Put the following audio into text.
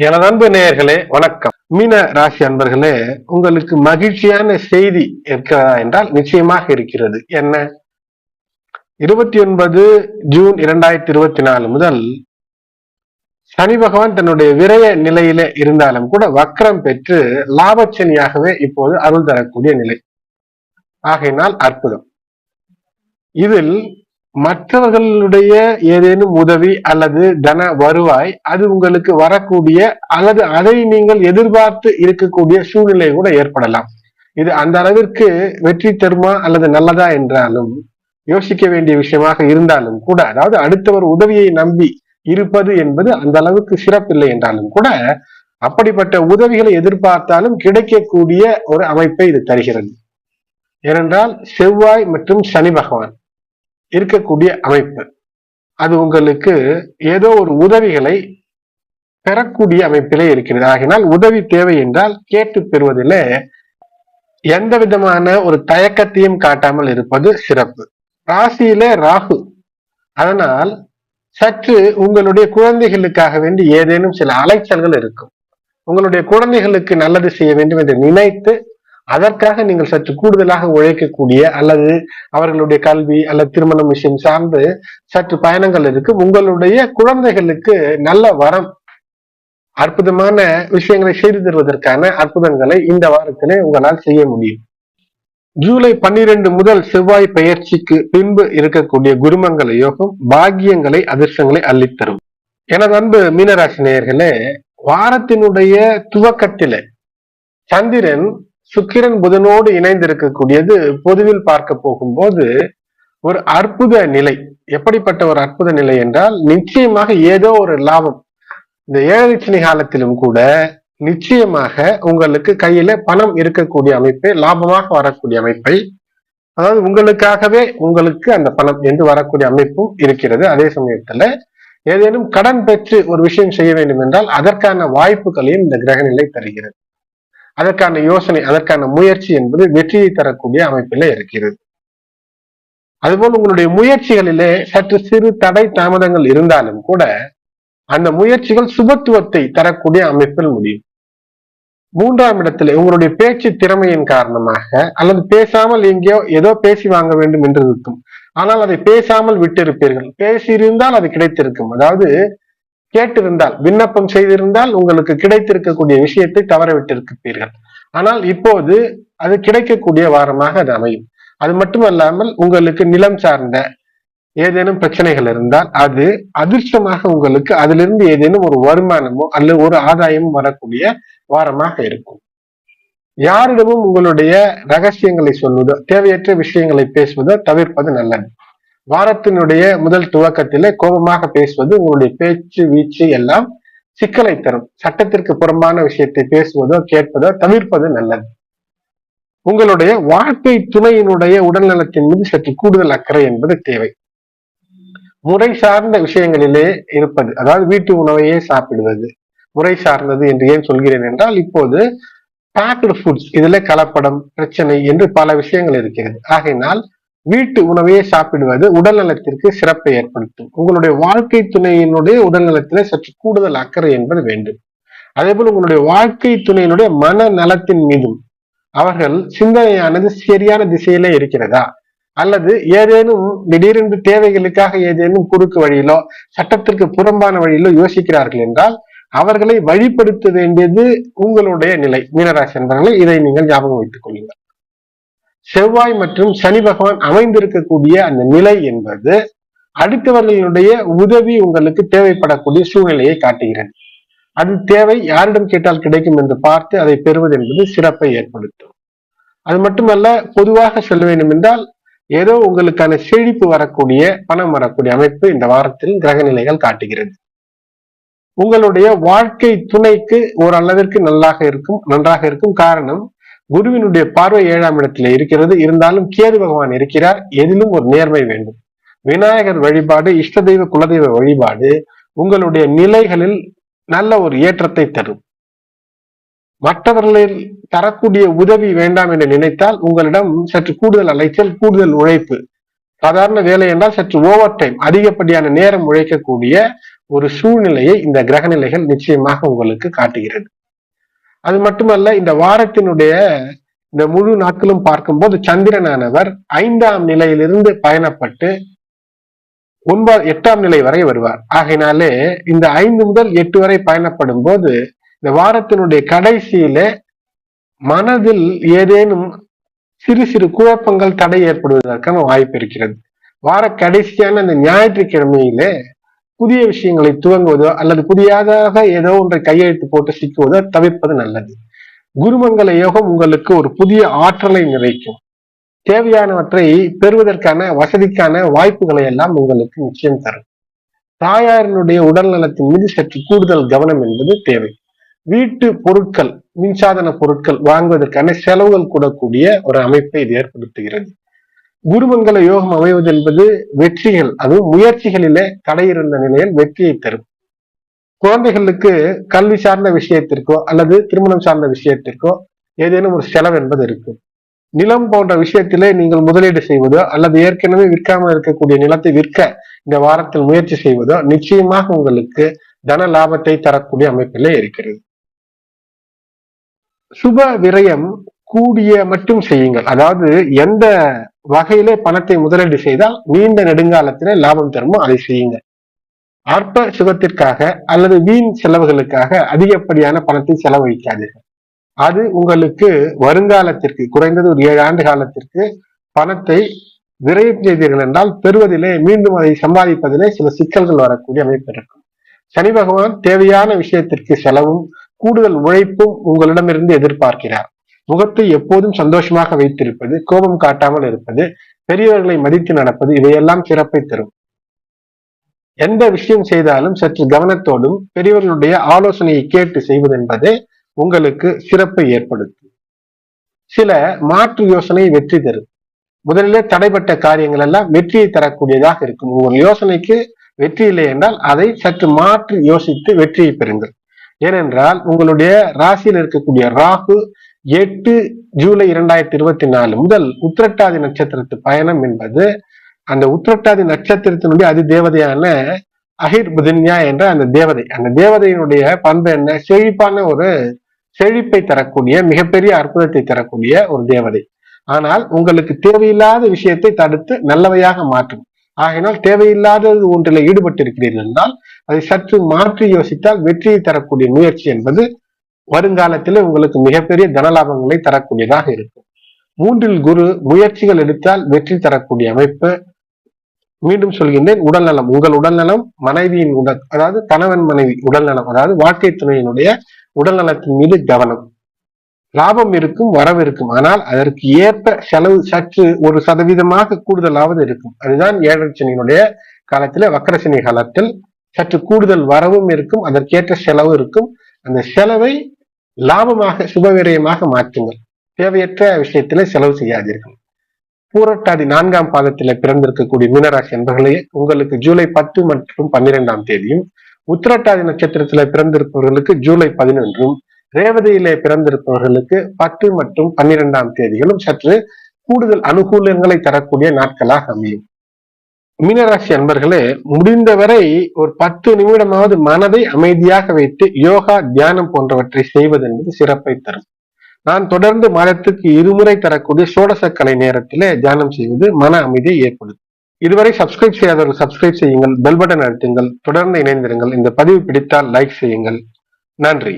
எனது அன்பு நேயர்களே வணக்கம். மீன ராசி அன்பர்களே உங்களுக்கு மகிழ்ச்சியான செய்தி இருக்கிறதா என்றால் நிச்சயமாக இருக்கிறது. என்ன? இருபத்தி ஒன்பது ஜூன் இரண்டாயிரத்தி இருபத்தி நாலு முதல் சனி பகவான் தன்னுடைய விரய நிலையில இருந்தாலும் கூட வக்ரம் பெற்று லாபச்சனியாகவே இப்போது அருள் தரக்கூடிய நிலை. ஆகையினால் அற்புதம். இதில் மற்றவர்களுடைய ஏதேனும் உதவி அல்லது தன வருவாய் அது உங்களுக்கு வரக்கூடிய அல்லது அதை நீங்கள் எதிர்பார்த்து இருக்கக்கூடிய சூழ்நிலை கூட ஏற்படலாம். இது அந்த அளவிற்கு வெற்றி தருமா அல்லது நல்லதா என்றாலும் யோசிக்க வேண்டிய விஷயமாக இருந்தாலும் கூட அதாவது அடுத்தவர் உதவியை நம்பி இருப்பது என்பது அந்த அளவுக்கு சிறப்பில்லை என்றாலும் கூட அப்படிப்பட்ட உதவிகளை எதிர்பார்த்தாலும் கிடைக்கக்கூடிய ஒரு அமைப்பை இது தருகிறது. ஏனென்றால் செவ்வாய் மற்றும் சனி பகவான் இருக்கக்கூடிய அமைப்பு. அது உங்களுக்கு ஏதோ ஒரு உதவிகளை பெறக்கூடிய அமைப்பிலே இருக்கிறது. ஆகினால் உதவி தேவை என்றால் கேட்டு பெறுவதிலே எந்த விதமான ஒரு தயக்கத்தையும் காட்டாமல் இருப்பது சிறப்பு. ராசியிலே ராகு. அதனால் சற்று உங்களுடைய குழந்தைகளுக்காக வேண்டி ஏதேனும் சில அலைச்சல்கள் இருக்கும். உங்களுடைய குழந்தைகளுக்கு நல்லது செய்ய வேண்டும் என்று நினைத்து அதற்காக நீங்கள் சற்று கூடுதலாக உழைக்கக்கூடிய அல்லது அவர்களுடைய கல்வி அல்லது திருமணம் விஷயம் சார்ந்து சற்று பயணங்கள் இருக்கு. உங்களுடைய குழந்தைகளுக்கு நல்ல வரம் அற்புதமான விஷயங்களை செய்து தருவதற்கான அற்புதங்களை இந்த வாரத்திலே உங்களால் செய்ய முடியும். ஜூலை பன்னிரண்டு முதல் செவ்வாய் பயிற்சிக்கு பின்பு இருக்கக்கூடிய குருமங்கள யோகம் பாக்கியங்களை அதிர்ஷ்டங்களை அள்ளித்தரும். எனது அன்பு மீனராசி நேயர்களே வாரத்தினுடைய துவக்கத்திலே சந்திரன் சுக்கிரன் புதனோடு இணைந்திருக்கக்கூடியது பொதுவில் பார்க்க போகும்போது ஒரு அற்புத நிலை. எப்படிப்பட்ட ஒரு அற்புத நிலை என்றால் நிச்சயமாக ஏதோ ஒரு லாபம். இந்த ஏழரை காலத்திலும் கூட நிச்சயமாக உங்களுக்கு கையில பணம் இருக்கக்கூடிய அமைப்பை லாபமாக வரக்கூடிய அமைப்பை அதாவது உங்களுக்காகவே உங்களுக்கு அந்த பணம் என்று வரக்கூடிய அமைப்பும் இருக்கிறது. அதே சமயத்துல ஏதேனும் கடன் பெற்று ஒரு விஷயம் செய்ய வேண்டும் என்றால் அதற்கான வாய்ப்புகளையும் இந்த கிரகநிலை தருகிறது. அதற்கான யோசனை அதற்கான முயற்சி என்பது வெற்றியை தரக்கூடிய அமைப்பில் இருக்கிறது. அதுபோல் உங்களுடைய முயற்சிகளிலே சற்று சிறு தடை தாமதங்கள் இருந்தாலும் கூட அந்த முயற்சிகள் சுபத்துவத்தை தரக்கூடிய அமைப்பில் முடியும். மூன்றாம் இடத்துல உங்களுடைய பேச்சு திறமையின் காரணமாக அல்லது பேசாமல் எங்கேயோ ஏதோ பேசி வாங்க வேண்டும் என்று இருக்கும். ஆனால் அதை பேசாமல் விட்டிருப்பீர்கள். பேசியிருந்தால் அது கிடைத்திருக்கும். அதாவது கேட்டிருந்தால் விண்ணப்பம் செய்திருந்தால் உங்களுக்கு கிடைத்திருக்கக்கூடிய விஷயத்தை தவறவிட்டிருக்கிறீர்கள் ஆனால் இப்போது அது கிடைக்கக்கூடிய வாரமாக அது அமையும். அது மட்டுமல்லாமல் உங்களுக்கு நிலம் சார்ந்த ஏதேனும் பிரச்சனைகள் இருந்தால் அது அதிர்ஷ்டமாக உங்களுக்கு அதிலிருந்து ஏதேனும் ஒரு வருமானமோ அல்லது ஒரு ஆதாயமும் வரக்கூடிய வாரமாக இருக்கும். யாரிடமும் உங்களுடைய ரகசியங்களை சொல்வதோ தேவையற்ற விஷயங்களை பேசுவதோ தவிர்ப்பது நல்லது. வாரத்தினுடைய முதல் துவக்கத்திலே கோபமாக பேசுவது உங்களுடைய பேச்சு வீச்சு எல்லாம் சிக்கலை தரும். சட்டத்திற்கு புறம்பான விஷயத்தை பேசுவதோ கேட்பதோ தவிர்ப்பது நல்லது. உங்களுடைய வாழ்க்கை துணையினுடைய உடல்நலத்தின் மீது சற்று கூடுதல் அக்கறை என்பது தேவை. முறை சார்ந்த விஷயங்களிலே இருப்பது அதாவது வீட்டு உணவையே சாப்பிடுவது முறை சார்ந்தது என்று ஏன் சொல்கிறேன் என்றால் இப்போது பேக்டு ஃபுட்ஸ் இதுல கலப்படம் பிரச்சனை என்று பல விஷயங்கள் இருக்கிறது. ஆகையினால் வீட்டு உணவையே சாப்பிடுவது உடல் நலத்திற்கு சிறப்பை ஏற்படுத்தும். உங்களுடைய வாழ்க்கை துணையினுடைய உடல் நலத்திலே சற்று கூடுதல் அக்கறை என்பது வேண்டும். அதே போல் உங்களுடைய வாழ்க்கை துணையினுடைய மன நலத்தின் மீதும் அவர்கள் சிந்தனையானது சரியான திசையிலே இருக்கிறதா? அல்லது ஏதேனும் திடீரென்று தேவைகளுக்காக ஏதேனும் குறுக்கு வழியிலோ சட்டத்திற்கு புறம்பான வழியிலோ யோசிக்கிறார்கள் என்றால் அவர்களை வழிப்படுத்த வேண்டியது உங்களுடைய நிலை. மீனராசி என்பவர்களை இதை நீங்கள் ஞாபகம் வைத்துக் கொள்ளுங்கள். செவ்வாய் மற்றும் சனி பகவான் அமைந்திருக்கக்கூடிய அந்த நிலை என்பது அடுத்தவர்களுடைய உதவி உங்களுக்கு தேவைப்படக்கூடிய சூழ்நிலையை காட்டுகிறது. அது தேவை யாரிடம் கேட்டால் கிடைக்கும் என்று பார்த்து அதை பெறுவது என்பது சிறப்பை ஏற்படுத்தும். அது மட்டுமல்ல பொதுவாக சொல்ல வேண்டும் என்றால் ஏதோ உங்களுக்கான செழிப்பு வரக்கூடிய பணம் வரக்கூடிய அமைப்பு இந்த வாரத்தில் கிரக நிலைகள் காட்டுகிறது. உங்களுடைய வாழ்க்கை துணைக்கு ஓரளவிற்கு நல்லாக இருக்கும் நன்றாக இருக்கும் காரணம் குருவினுடைய பார்வை ஏழாம் இடத்துல இருக்கிறது. இருந்தாலும் கேது பகவான் இருக்கிறார். எதிலும் ஒரு நேர்மை வேண்டும். விநாயகர் வழிபாடு இஷ்ட தெய்வ குலதெய்வ வழிபாடு உங்களுடைய நிலைகளில் நல்ல ஒரு ஏற்றத்தை தரும். மற்றவர்களில் தரக்கூடிய உதவி வேண்டாம் என்று நினைத்தால் உங்களிடம் சற்று கூடுதல் அலைச்சல் கூடுதல் உழைப்பு. சாதாரண வேலை என்றால் சற்று ஓவர் டைம் அதிகப்படியான நேரம் உழைக்கக்கூடிய ஒரு சூழ்நிலையை இந்த கிரக நிலைகள் நிச்சயமாக உங்களுக்கு காட்டுகிறது. அது மட்டுமல்ல இந்த வாரத்தினுடைய இந்த முழு நாட்களும் பார்க்கும்போது சந்திரனானவர் ஐந்தாம் நிலையிலிருந்து பயணப்பட்டு ஒன்பது எட்டாம் நிலை வரை வருவார். ஆகையினாலே இந்த ஐந்து முதல் எட்டு வரை பயணப்படும் போது இந்த வாரத்தினுடைய கடைசியில மனதில் ஏதேனும் சிறு சிறு குழப்பங்கள் தடை ஏற்படுவதற்கான வாய்ப்பு இருக்கிறது. வார கடைசியான அந்த ஞாயிற்றுக்கிழமையிலே புதிய விஷயங்களை துவங்குவதோ அல்லது புதியதாக ஏதோ ஒன்றை கையெழுத்து போட்டு சிக்குவதோ தவிர்ப்பது நல்லது. குருமங்கல யோகம் உங்களுக்கு ஒரு புதிய ஆற்றலை நிறைக்கும். தேவையானவற்றை பெறுவதற்கான வசதிக்கான வாய்ப்புகளை எல்லாம் உங்களுக்கு நிச்சயம் தரும். தாயாரினுடைய உடல் நலத்தின் மீது சற்று கூடுதல் கவனம் என்பது தேவை. வீட்டு பொருட்கள் மின்சாதன பொருட்கள் வாங்குவதற்கான செலவுகள் கூடக்கூடிய ஒரு அமைப்பை இது ஏற்படுத்துகிறது. குருமங்கல யோகம் அமைவது என்பது வெற்றிகள் அதுவும் முயற்சிகளிலே தடை நிலையில் வெற்றியை தரும். குழந்தைகளுக்கு கல்வி சார்ந்த விஷயத்திற்கோ அல்லது திருமணம் சார்ந்த விஷயத்திற்கோ ஏதேனும் ஒரு செலவு என்பது இருக்கும். நிலம் போன்ற விஷயத்திலே நீங்கள் முதலீடு செய்வதோ அல்லது ஏற்கனவே விற்காமல் இருக்கக்கூடிய நிலத்தை விற்க இந்த வாரத்தில் முயற்சி செய்வதோ நிச்சயமாக உங்களுக்கு தன லாபத்தை தரக்கூடிய அமைப்பிலே இருக்கிறது. சுப விரயம் கூடிய மட்டும் செய்யுங்கள். அதாவது எந்த வகையிலே பணத்தை முதலீடு செய்தால் நீண்ட நெடுங்காலத்திலே லாபம் தருமோ அதை செய்யுங்கள். அற்ப சுகத்திற்காக அல்லது வீண் செலவுகளுக்காக அதிகப்படியான பணத்தை செலவழிக்காதீர்கள். அது உங்களுக்கு வருங்காலத்திற்கு குறைந்தது ஒரு ஏழு ஆண்டு காலத்திற்கு பணத்தை விரயம் செய்தீர்கள் என்றால் பெறுவதிலே மீண்டும் அதை சம்பாதிப்பதிலே சில சிக்கல்கள் வரக்கூடிய அமைப்பு இருக்கும். சனி பகவான் தேவையான விஷயத்திற்கு செலவும் கூடுதல் உழைப்பும் உங்களிடமிருந்து எதிர்பார்க்கிறார். முகத்தை எப்போதும் சந்தோஷமாக வைத்திருப்பது கோபம் காட்டாமல் இருப்பது பெரியவர்களை மதித்து நடப்பது இவையெல்லாம் சிறப்பை தரும். எந்த விஷயம் செய்தாலும் சற்று கவனத்தோடும் பெரியவர்களுடைய ஆலோசனையை கேட்டு செய்வது என்பதே உங்களுக்கு சிறப்பை ஏற்படுத்தும். சில மாற்று யோசனை வெற்றி தரும். முதலிலே தடைப்பட்ட காரியங்கள் எல்லாம் வெற்றியை தரக்கூடியதாக இருக்கும். உங்கள் யோசனைக்கு வெற்றி இல்லை என்றால் அதை சற்று மாற்றி யோசித்து வெற்றியை பெறுங்கள். ஏனென்றால் உங்களுடைய ராசியில் இருக்கக்கூடிய ராகு எட்டு ஜூலை இரண்டாயிரத்தி இருபத்தி நாலு முதல் உத்திரட்டாதி நட்சத்திரத்து பயணம் என்பது அந்த உத்திரட்டாதி நட்சத்திரத்தினுடைய அதி தேவதையான அஹிர் புதின்யா என்ற அந்த தேவதை. அந்த தேவதையினுடைய பண்பு என்ன? செழிப்பான ஒரு செழிப்பை தரக்கூடிய மிகப்பெரிய அற்புதத்தை தரக்கூடிய ஒரு தேவதை. ஆனால் உங்களுக்கு தேவையில்லாத விஷயத்தை தடுத்து நல்லவையாக மாற்றும். ஆகினால் தேவையில்லாதது ஒன்றில் ஈடுபட்டிருக்கிறீர்கள் என்றால் அதை சற்று மாற்றி யோசித்தால் வெற்றியை தரக்கூடிய முயற்சி என்பது வருங்காலத்தில் உங்களுக்கு மிகப்பெரிய தனலாபங்களை தரக்கூடியதாக இருக்கும். மூன்றில் குரு முயற்சிகள் எடுத்தால் வெற்றி தரக்கூடிய அமைப்பு. மீண்டும் சொல்கின்றேன் உடல்நலம். உங்கள் உடல்நலம் மனைவியின் உடல் அதாவது கணவன் மனைவி உடல்நலம் அதாவது வாழ்க்கை துணையினுடைய உடல்நலத்தின் மீது கவனம். லாபம் இருக்கும் வரவு இருக்கும். ஆனால் அதற்கு ஏற்ப செலவு சற்று ஒரு சதவீதமாக கூடுதலாவது இருக்கும். அதுதான் ஏழரை சனியினுடைய காலத்துல வக்கரசனி காலத்தில் சற்று கூடுதல் வரவும் இருக்கும் அதற்கேற்ற செலவு இருக்கும். அந்த செலவை லாபமாக சுபவிரயமாக மாற்றுங்கள். தேவையற்ற விஷயத்தில செலவு செய்யாதீர்கள். பூரட்டாதி நான்காம் பாதத்தில பிறந்திருக்கக்கூடிய மீனராசி என்பர்களே உங்களுக்கு ஜூலை பத்து மற்றும் பன்னிரெண்டாம் தேதியும் உத்திரட்டாதி நட்சத்திரத்தில பிறந்திருப்பவர்களுக்கு ஜூலை பதினொன்றும் ரேவதியிலே பிறந்திருப்பவர்களுக்கு பத்து மற்றும் பன்னிரெண்டாம் தேதிகளும் சற்று கூடுதல் அனுகூலங்களை தரக்கூடிய நாட்களாக அமையும். மீனராசி அன்பர்களே முடிந்தவரை ஒரு பத்து நிமிடமாவது மனதை அமைதியாக வைத்து யோகா தியானம் போன்றவற்றை செய்வது என்பது சிறப்பை தரும். நான் தொடர்ந்து மாதத்துக்கு இருமுறை தரக்கூடிய சோடசக்கலை நேரத்திலே தியானம் செய்வது மன அமைதியை ஏற்படுத்தும். இதுவரை சப்ஸ்கிரைப் செய்யாதவர்கள் சப்ஸ்கிரைப் செய்யுங்கள் பெல் பட்டன் அழுத்துங்கள் தொடர்ந்து இணைந்திருங்கள். இந்த பதிவு பிடித்தால் லைக் செய்யுங்கள். நன்றி.